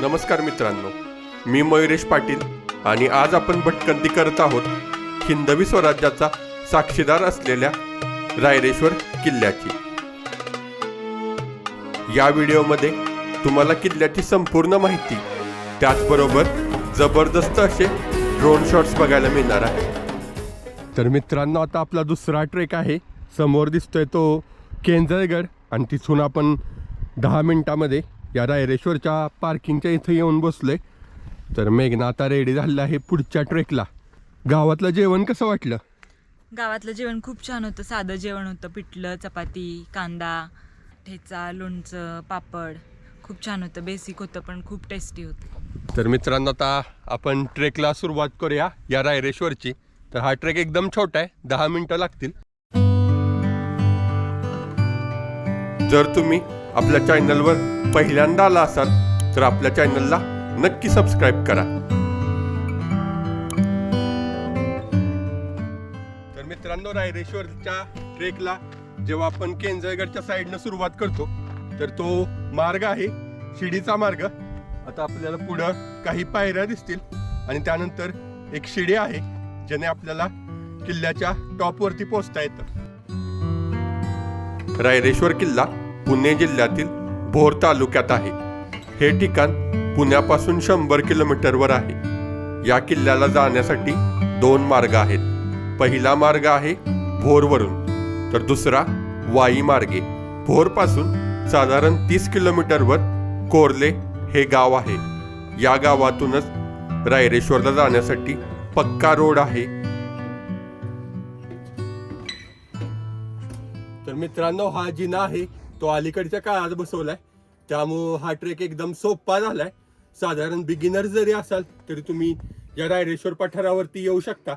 नमस्कार मित्रांनो मी मयुरेश पाटील आणि आज आपण भटकंती करत आहोत हिंदवी स्वराज्याचा साक्षीदार असलेल्या रायरेश्वर किल्ल्याची. या व्हिडिओमध्ये तुम्हाला किल्ल्याची संपूर्ण माहिती त्याचबरोबर जबरदस्त असे ड्रोन शॉट्स बघायला मिळणार आहे. तर मित्रांनो आता आपला दुसरा ट्रेक आहे. समोर दिसतोय तो केंजळगड आणि तिथून आपण दहा मिनिटामध्ये या रायरेश्वरच्या पार्किंगच्या इथं येऊन बसलोय. तर मेघना आता रेडी झालेला आहे पुढच्या ट्रेकला. गावातलं जेवण कसं वाटलं? गावातलं जेवण खूप छान होतं. साधं जेवण होतं. पिठलं चपाती कांदा ठेचा लोणचं पापड. खूप छान होतं. बेसिक होतं पण खूप टेस्टी होतं. तर मित्रांनो आता आपण ट्रेकला सुरुवात करूया या रायरेश्वरची. तर हा ट्रेक एकदम छोटा आहे. दहा मिनिटं लागतील. जर तुम्ही आपल्या चॅनलवर पहिल्यांदा आला असाल तर आपल्या चॅनलला नक्की सबस्क्राईब करा. तर मित्रांनो रायरेश्वरच्या ट्रेकला जेव्हा आपण केंजळगडच्या साईडनं सुरुवात करतो तर तो मार्ग आहे शिडीचा मार्ग. आता आपल्याला पुढं काही पायऱ्या दिसतील आणि त्यानंतर एक शिडी आहे ज्याने आपल्याला किल्ल्याच्या टॉपवरती पोहोचता येतं. रायरेश्वर किल्ला पुणे जिल्ह्यातील भोर तालुक्यात आहे. हे ठिकाण पुण्यापासून शंभर किलोमीटरवर आहे. या किल्ल्याला जाण्यासाठी दोन मार्ग आहेत. पहिला मार्ग आहे भोरवरून तर दुसरा वाई मार्गे. भोरपासून साधारण तीस किलोमीटरवर कोरले हे गाव आहे. या गावातूनच रायरेश्वरला जाण्यासाठी पक्का रोड आहे. तर मित्रांनो हा जिना आहे. तो अलीकडच्या काळात बसवलाय. त्यामुळं हा ट्रेक एकदम सोपा झालाय. साधारण बिगिनर जरी असाल तरी तुम्ही या रायरेश्वर पठारावरती येऊ शकता.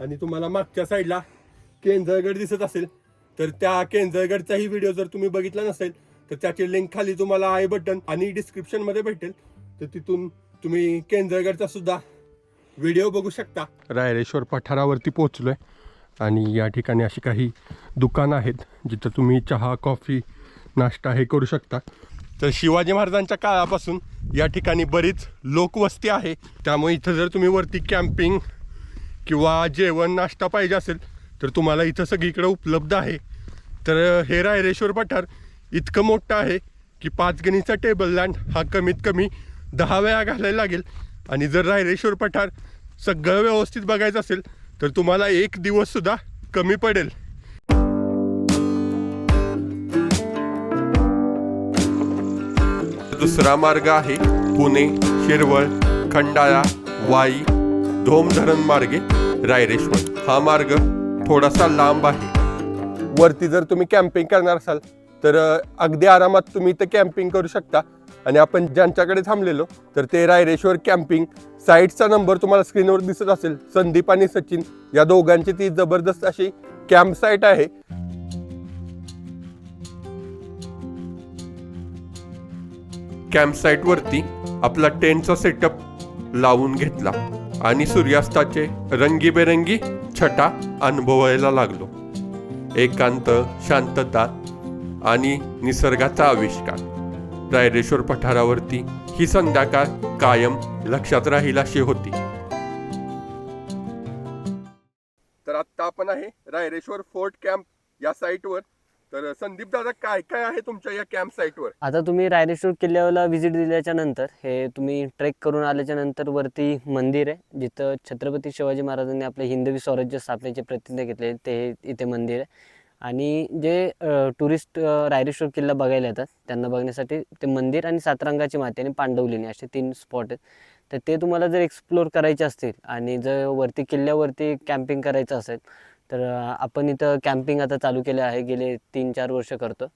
आणि तुम्हाला मागच्या साईडला केंजळगड दिसत असेल. तर त्या केंजळगडचाही व्हिडिओ जर तुम्ही बघितला नसेल तर त्याची लिंक खाली तुम्हाला आय बटन आणि डिस्क्रिप्शनमध्ये भेटेल. तर तिथून तुम्ही केंजळगडचा सुद्धा व्हिडिओ बघू शकता. रायरेश्वर पठारावरती पोहोचलोय. आणि या ठिकाणी अशी काही दुकानं आहेत जिथं तुम्ही चहा कॉफी नाश्ता हे करू शकता. तर शिवाजी महाराजांच्या काळापासून या ठिकाणी बरीच लोकवस्ती आहे. त्यामुळे इथं जर तुम्ही वरती कॅम्पिंग किंवा जेवण नाश्ता पाहिजे असेल तर तुम्हाला इथं सगळीकडे उपलब्ध आहे. तर हे रायरेश्वर पठार इतकं मोठं आहे की पाचगणीचा टेबल लँड हा कमीत कमी दहा वेळा घालायला लागेल. आणि जर रायरेश्वर पठार सगळं व्यवस्थित बघायचं असेल तर तुम्हाला एक दिवससुद्धा कमी पडेल. दुसरा मार्ग आहे पुणे शिरवळ खंडाळा वाई धोम धरण मार्गे रायरेश्वर. हा मार्ग थोडासा लांब आहे. वरती जर तुम्ही कॅम्पिंग करणार असाल तर अगदी आरामात तुम्ही इथं कॅम्पिंग करू शकता. आणि आपण ज्यांच्याकडे थांबलेलो तर ते रायरेश्वर कॅम्पिंग साईटचा नंबर तुम्हाला स्क्रीनवर दिसत असेल. संदीप आणि सचिन या दोघांची ती जबरदस्त अशी कॅम्प साईट आहे. कॅम्प आपला टेंटचा सेटअप लावून घेतला आणि सूर्यास्ताचे रंगीबेरंगी छटा अनुभवायला लागलो. एकांत शांतता आणि निसर्गाचा आविष्कार. रायरेश्वर पठारावरती ही संध्याकाळ कायम लक्षात राहील अशी होती. तर आता आपण आहे रायरेश्वर फोर्ट कॅम्प या साईटवर. तर संदीप दादा काय काय आहे तुमच्या या कॅम्प साईटवर आता तुम्ही रायरेश्वर किल्ल्याला व्हिजिट दिल्याच्या नंतर हे तुम्ही ट्रेक करून आल्याच्यानंतर वरती मंदिर आहे जिथं छत्रपती शिवाजी महाराजांनी आपले हिंदवी स्वराज्य स्थापनेचे प्रतिज्ञा घेतले ते इथे मंदिर आहे. आणि जे टुरिस्ट रायरेश्वर किल्ला बघायला येतात त्यांना बघण्यासाठी ते मंदिर आणि सातरंगाची माती आणि पांडवलेणी असे तीन स्पॉट आहेत. तर ते तुम्हाला जर एक्सप्लोर करायचे असतील आणि जर वरती किल्ल्यावरती कॅम्पिंग करायचं असेल तर आपण इथं कॅम्पिंग आता चालू केलं आहे गेले तीन चार वर्ष करतो.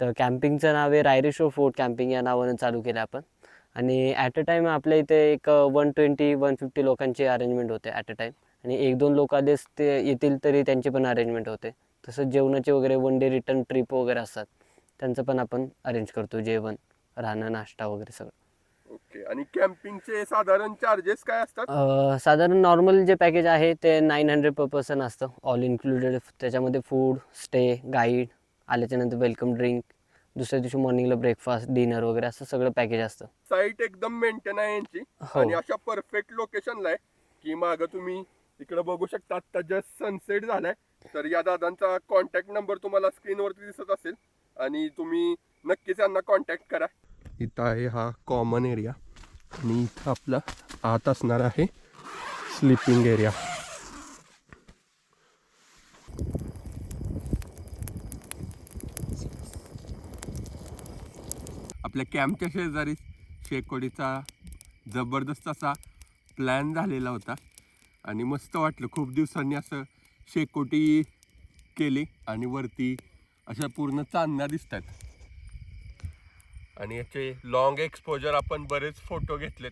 तर कॅम्पिंगचं नाव आहे रायरेशो फोर्ट कॅम्पिंग या नावानं चालू केलं आपण. आणि ॲट अ टाईम आपल्या इथे एक वन ट्वेंटी वन फिफ्टी लोकांची अरेंजमेंट होते ॲट अ टाईम आणि एक दोन लोक आलेच ते येतील तरी त्यांची पण अरेंजमेंट होते. तसंच जेवणाचे वगैरे वन डे रिटर्न ट्रिप वगैरे असतात. त्यांचं पण आपण अरेंज करतो जेवण राहणं नाश्ता वगैरे सगळं. ओके. आणि कॅम्पिंगचे साधारण चार्जेस काय असतात? अ, साधारण नॉर्मल जे पॅकेज आहे ते नाईन हंड्रेड पर पर्सन असतं. ऑल इन्क्लुडेड त्याच्यामध्ये फूड स्टे गाईड आल्याच्यानंतर वेलकम ड्रिंक दुसऱ्या दिवशी मॉर्निंगला ब्रेकफास्ट डिनर वगैरे असं सगळं पॅकेज असतं. साईट एकदम मेंटेन आहे यांची. हो. आणि अशा परफेक्ट लोकेशनला आहे की माग तुम्ही इकडे बघू शकता. आता जस्ट सनसेट झालाय. तर या दादांचा कॉन्टॅक्ट नंबर तुम्हाला स्क्रीनवरती दिसत असेल. आणि तुम्ही नक्कीच यांना कॉन्टॅक्ट करा. इथं आहे हा कॉमन एरिया आणि इथं आपला आत असणार आहे स्लिपिंग एरिया आपल्या कॅम्पच्या शेजारी शेकोडीचा जबरदस्त असा प्लॅन झालेला होता. आणि मस्त वाटलं. खूप दिवसांनी असं शेकोटी केली आणि वरती अशा पूर्ण चांदण्या दिसतात आणि याचे लॉंग एक्सपोजर आपण बरेच फोटो घेतलेत.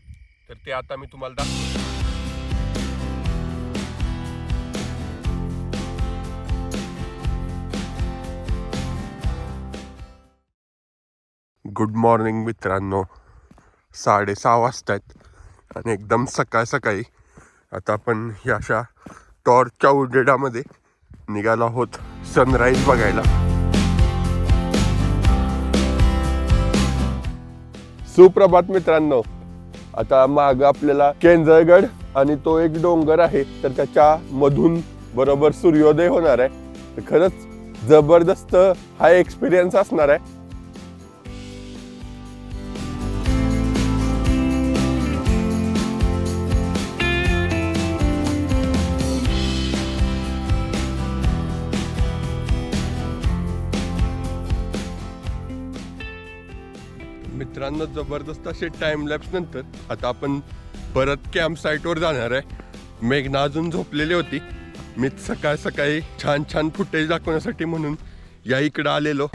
तर ते आता मी तुम्हाला दाखवतो. गुड मॉर्निंग मित्रांनो. साडेसहा वाजतायत आणि एकदम सकाळ सकाळी आता आपण ह्या अशा टॉर्चच्या उजेडामध्ये निघालो आहोत सनराईज बघायला. सुप्रभात मित्रांनो. आता माग आपल्याला केंजळगड आणि तो एक डोंगर आहे तर त्याच्या मधून बरोबर सूर्योदय होणार आहे. तर खरंच जबरदस्त हा एक्सपिरियन्स असणार आहे. मित्रांनो जबरदस्त असे टाइम लॅप्स नंतर आता आपण परत कॅम्प साईटवर जाणार आहे. मेघना अजून झोपलेली होती. मी सकाळ सकाळी छान छान फुटेज दाखवण्यासाठी म्हणून या इकडं आलेलो.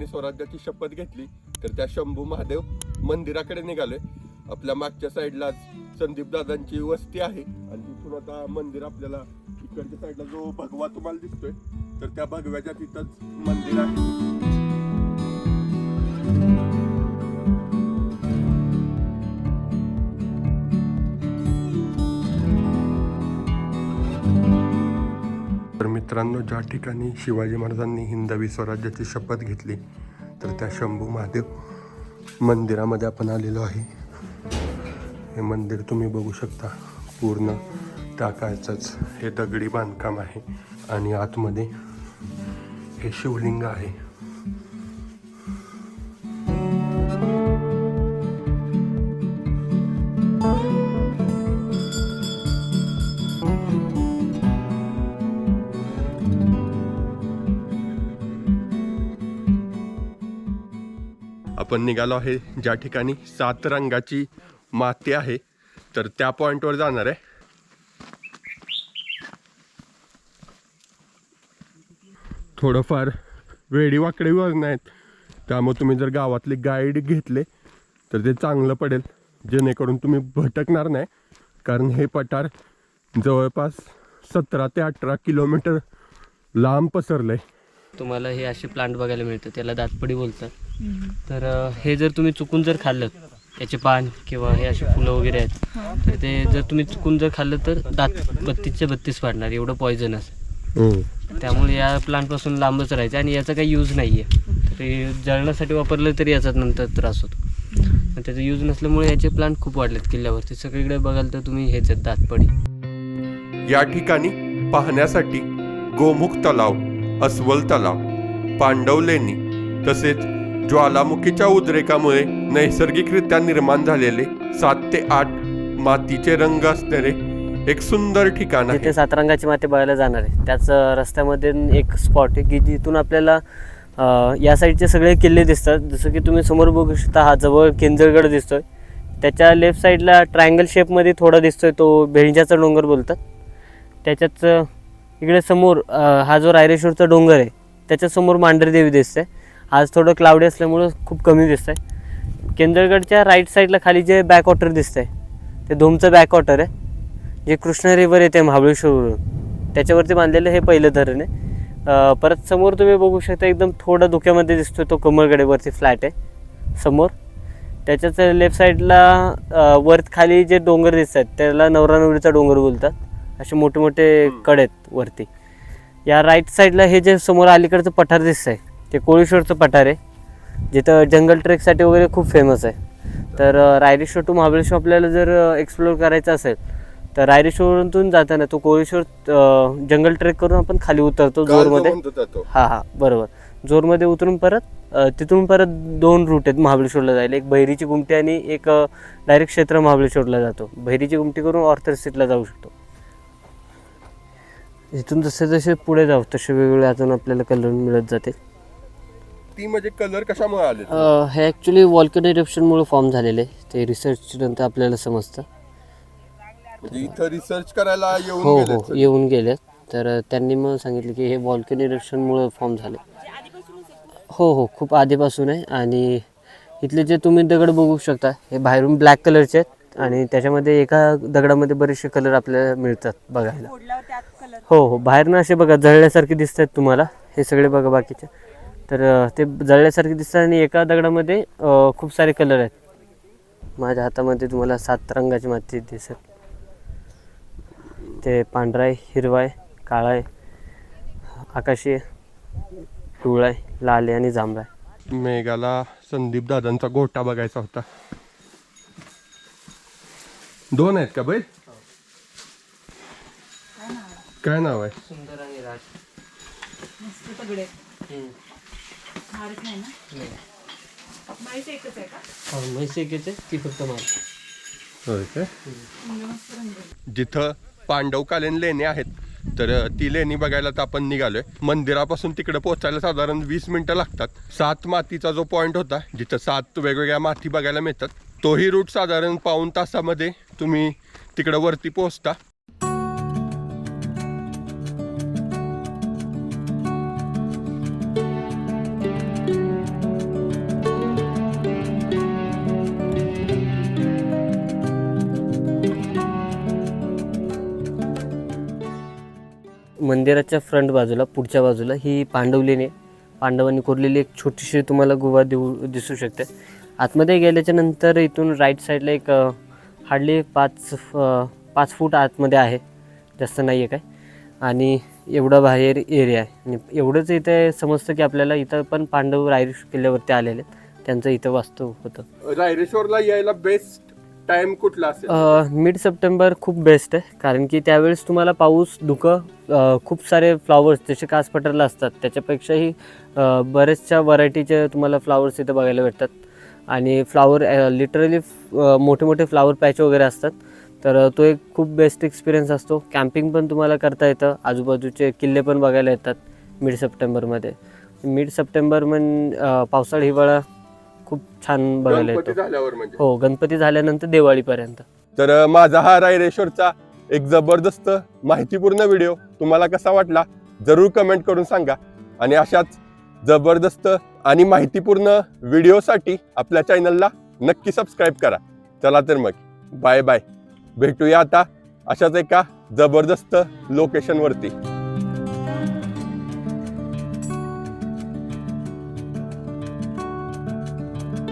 ठिकाणी स्वराज्याची शपथ घेतली तर त्या शंभू महादेव मंदिराकडे निघालोय आपल्या मागच्या साईडला संदीप दादांची वस्ती आहे आणि तिथून आता मंदिर आपल्याला इकडच्या साईडला जो भगवा तुम्हाला दिसतोय तर त्या भगव्याच्या तिथंच मंदिर आहे. मित्रांनो ज्या ठिकाणी शिवाजी महाराजांनी हिंदवी स्वराज्याची शपथ घेतली तर त्या शंभू महादेव मंदिरामध्ये आपण आलेलो आहे. हे मंदिर तुम्ही बघू शकता पूर्ण त्या काळचंच हे दगडी बांधकाम आहे आणि आतमध्ये हे शिवलिंग आहे. आपण निघालो आहे. ज्या ठिकाणी सात रंगाची माती आहे तर त्या पॉइंटवर जाणार आहे. थोडंफार वेडी वाकडे वजन आहेत. त्यामुळे तुम्ही जर गावातले गाईड घेतले तर ते चांगलं पडेल. जेणेकरून तुम्ही भटकणार नाही. कारण हे पठार जवळपास सतरा ते अठरा किलोमीटर लांब पसरलं आहे तुम्हाला हे असे प्लांट बघायला मिळतं त्याला दातपडी बोलतात. तर हे जर तुम्ही चुकून जर खाल्लं याचे पान किंवा हे असे फुलं वगैरे आहेत तर ते जर तुम्ही चुकून जर खाल्लं तर दात बत्तीसचे बत्तीस पाडणार एवढं पॉयझन असं त्यामुळे या प्लांटपासून लांबच राहायचं आणि याचा काही यूज नाही आहे तर हे जळण्यासाठी वापरलं तरी याचा नंतर त्रास होतो. आणि त्याचा यूज नसल्यामुळे याचे प्लांट खूप वाढलेत किल्ल्यावरती. सगळीकडे बघाल तर तुम्ही हेच आहेत दातपडी. या ठिकाणी पाहण्यासाठी गोमुख तलाव अस्वल तलाव पांडव लेणी तसेच ज्वालामुखीच्या उद्रेकामुळे नैसर्गिकरित्या निर्माण झालेले सात ते आठ मातीचे रंग असणारे एक सुंदर ठिकाण जिथे आहे. सात रंगाची माती बघायला जाणार आहे. त्याच रस्त्यामध्ये एक स्पॉट आहे की जिथून आपल्याला या साईडचे सगळे किल्ले दिसतात. जसं की तुम्ही समोर बघू शकता हा जवळ केंजळगड दिसतोय. त्याच्या लेफ्ट साईडला ट्रायंगल शेपमध्ये थोडा दिसतोय तो भेंजाचा डोंगर बोलतात. त्याच्याच इकडे समोर हा जो रायरेश्वरचा डोंगर आहे त्याच्यासमोर मांढरी देवी दिसते. आज थोडं क्लाउडी असल्यामुळं खूप कमी दिसतंय. केंद्रगडच्या राईट साईडला खाली जे बॅकवॉटर दिसतंय ते धोमचं बॅकवॉटर आहे. जे कृष्णा रिव्हर येते महाबळेश्वरवरून त्याच्यावरती बांधलेलं हे पहिलं धरण आहे. परत समोर तुम्ही बघू शकता एकदम थोडा धुक्यामध्ये दिसतोय तो कमळगडेवरती फ्लॅट आहे. समोर. त्याच्याच लेफ्ट साईडला वर खाली जे डोंगर दिसत आहेत त्याला नवरा नवरीचा डोंगर बोलतात. असे मोठे मोठे कड आहेत वरती. या राईट साईडला हे जे समोर अलीकडचं पठार दिसत आहे ते कोळीश्वरचं पठार आहे. जिथं जंगल ट्रेकसाठी वगैरे खूप फेमस आहे. तर रायरेश्वर टू महाबळेश्वर आपल्याला जर एक्सप्लोअर करायचं असेल तर रायरेश्वरतून जाताना तो कोळेश्वर जंगल ट्रेक करून आपण खाली उतरतो जोरमध्ये. हां हां बरोबर. जोरमध्ये उतरून परत तिथून परत दोन रूट आहेत महाबळेश्वरला जायला. एक बहिरीची गुमटी आणि एक डायरेक्ट क्षेत्र महाबळेश्वरला जातो. बहिरीची गुमटी करून ऑर्थर सीटला जाऊ शकतो. इथून जसे जसे पुढे जाऊ तसे वेगवेगळे अजून आपल्याला कलर मिळत जाते. ती म्हणजे कलर कशामुळे आले अ, हे ॲक्च्युली वॉल्कन इरप्शनमुळे फॉर्म झालेले. आहे ते रिसर्च नंतर आपल्याला समजतं. म्हणजे इथं रिसर्च करायला येऊन हो गेलेत हो सगळे. येऊन गेले तर त्यांनी मग सांगितलं की हे वॉल्कन इरप्शनमुळे फॉर्म झाले. हो हो खूप आधीपासून आहे. आणि इथले जे तुम्ही दगड बघू शकता हे बाहेरून ब्लॅक कलरचे आहेत. आणि त्याच्यामध्ये एका दगडामध्ये बरेचसे कलर आपल्याला मिळतात बघायला. हो हो बाहेरनं असे बघा जळल्यासारखे दिसत आहेत तुम्हाला. हे सगळे बघा बाकीचे. तर ते जळल्यासारखे दिसतात आणि एका दगडामध्ये खूप सारे कलर आहेत. माझ्या हातामध्ये तुम्हाला सात रंगाची माती दिसत ते पांढरा आहे हिरवा आहे काळा आहे आकाशी आहे पिवळा आहे लाल आहे आणि जांभळा आहे मेघाला संदीप दादांचा गोटा बघायचा होता. दोन आहेत का बैल काय नाव आहे? सुंदर आणि राज. मारत नाही ना? म्हैस एकच आहे का? म्हैस एक येते ती फक्त मार होय काय मस्त रंग आहे. जिथं पांडवकालीन लेणी आहेत तर अ, ती लेणी बघायला तर आपण निघालोय. मंदिरापासून तिकडे पोहोचायला साधारण वीस मिनिटं लागतात. सात मातीचा जो पॉइंट होता जिथं सात वेगवेगळ्या माती बघायला मिळतात तोही रूट साधारण पाऊण तासामध्ये तुम्ही तिकडे वरती पोहोचता. मंदिराच्या फ्रंट बाजूला पुढच्या बाजूला ही पांडवलेणी आहे. पांडवांनी कोरलेली एक छोटीशी तुम्हाला गुहा देऊ दिसू शकते. आतमध्ये गेल्याच्यानंतर इथून राईट साईडला एक हार्डली पाच पाच फूट आतमध्ये आहे. जास्त नाही आहे काय? आणि एवढा बाहेर एरिया आहे. आणि एवढंच इथे समजतं की आपल्याला इथं पण पांडव रायरेश किल्ल्यावरती आलेले आहेत. त्यांचं इथं वास्तव होतं. रायरेश्वरला यायला बेस्ट टाइम कुठला असेल? मिड सप्टेंबर खूप बेस्ट आहे. कारण की त्यावेळेस तुम्हाला पाऊस धुकं अ, खूप सारे फ्लॉवर्स जसे कासपटरला असतात. त्याच्यापेक्षाही अ, बऱ्याचशा व्हरायटीचे तुम्हाला फ्लॉवर्स इथं बघायला भेटतात. आणि फ्लॉवर लिटरली मोठे मोठे फ्लॉवर पॅच वगैरे असतात. तर अ, तो एक खूप बेस्ट एक्सपिरियन्स असतो. कॅम्पिंग पण तुम्हाला करता येतं. आजूबाजूचे किल्ले पण बघायला येतात मिड सप्टेंबरमध्ये मिड सप्टेंबर म्हण अ, पावसाळा हिवाळा खूप छान बघायला गणपती येतो झाल्यावर म्हणजे? हो गणपती झाल्यानंतर दिवाळीपर्यंत. तर माझा हा रायरेश्वरचा एक जबरदस्त माहितीपूर्ण व्हिडिओ तुम्हाला कसा वाटला जरूर कमेंट करून सांगा. आणि अशाच जबरदस्त आणि माहितीपूर्ण व्हिडिओसाठी आपल्या चॅनलला नक्की सबस्क्राईब करा. चला तर मग बाय बाय भेटूया आता अशाच एका जबरदस्त लोकेशनवरती